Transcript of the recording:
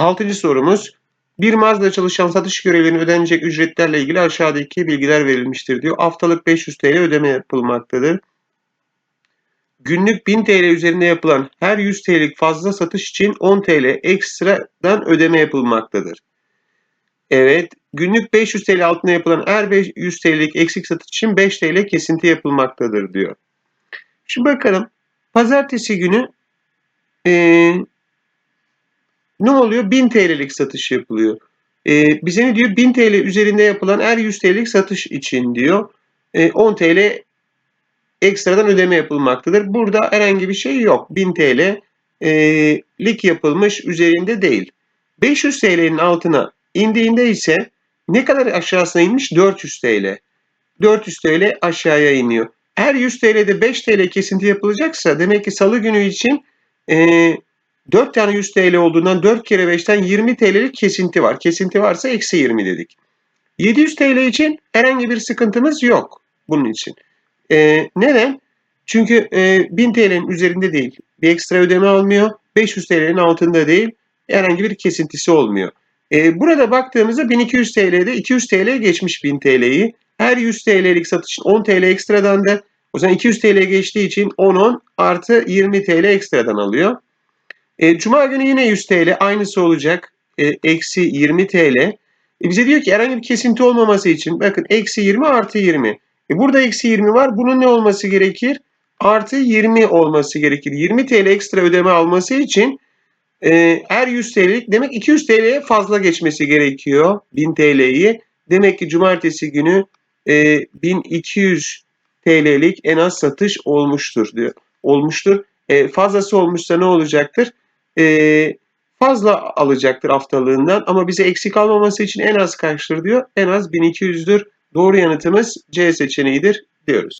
Altıncı sorumuz. Bir mağazada çalışan satış görevlilerine ödenecek ücretlerle ilgili aşağıdaki bilgiler verilmiştir diyor. Haftalık 500 TL ödeme yapılmaktadır. Günlük 1000 TL üzerinde yapılan her 100 TL'lik fazla satış için 10 TL ekstradan ödeme yapılmaktadır. Evet, günlük 500 TL altında yapılan her 100 TL'lik eksik satış için 5 TL kesinti yapılmaktadır diyor. Şimdi bakalım. Pazartesi günü eee ne oluyor? 1000 TL'lik satış yapılıyor. Ee, bize ne diyor? 1000 TL üzerinde yapılan her 100 TL'lik satış için diyor. Ee, 10 TL ekstradan ödeme yapılmaktadır. Burada herhangi bir şey yok. 1000 TL'lik yapılmış üzerinde değil. 500 TL'nin altına indiğinde ise ne kadar aşağısına inmiş? 400 TL. 400 TL aşağıya iniyor. Her 100 TL'de 5 TL kesinti yapılacaksa demek ki salı günü için eee 4 tane 100 TL olduğundan 4 kere 5'ten 20 TL'lik kesinti var. Kesinti varsa eksi 20 dedik. 700 TL için herhangi bir sıkıntımız yok bunun için. Ee, neden? Çünkü e, 1000 TL'nin üzerinde değil. Bir ekstra ödeme almıyor. 500 TL'nin altında değil. Herhangi bir kesintisi olmuyor. Ee, burada baktığımızda 1200 TL'de 200 TL geçmiş 1000 TL'yi. Her 100 TL'lik satışın 10 TL ekstradan da o zaman 200 TL geçtiği için 10-10 artı 20 TL ekstradan alıyor. E, Cuma günü yine 100 TL aynısı olacak. E, eksi 20 TL. E, bize diyor ki herhangi bir kesinti olmaması için bakın eksi 20 artı 20. E, burada eksi 20 var. Bunun ne olması gerekir? Artı 20 olması gerekir. 20 TL ekstra ödeme alması için e, her 100 TL'lik demek 200 TL'ye fazla geçmesi gerekiyor 1000 TL'yi. Demek ki cumartesi günü e, 1200 TL'lik en az satış olmuştur diyor. Olmuştur. E, fazlası olmuşsa ne olacaktır? E, fazla alacaktır haftalığından ama bize eksik almaması için en az kaçtır diyor. En az 1200'dür. Doğru yanıtımız C seçeneğidir diyoruz.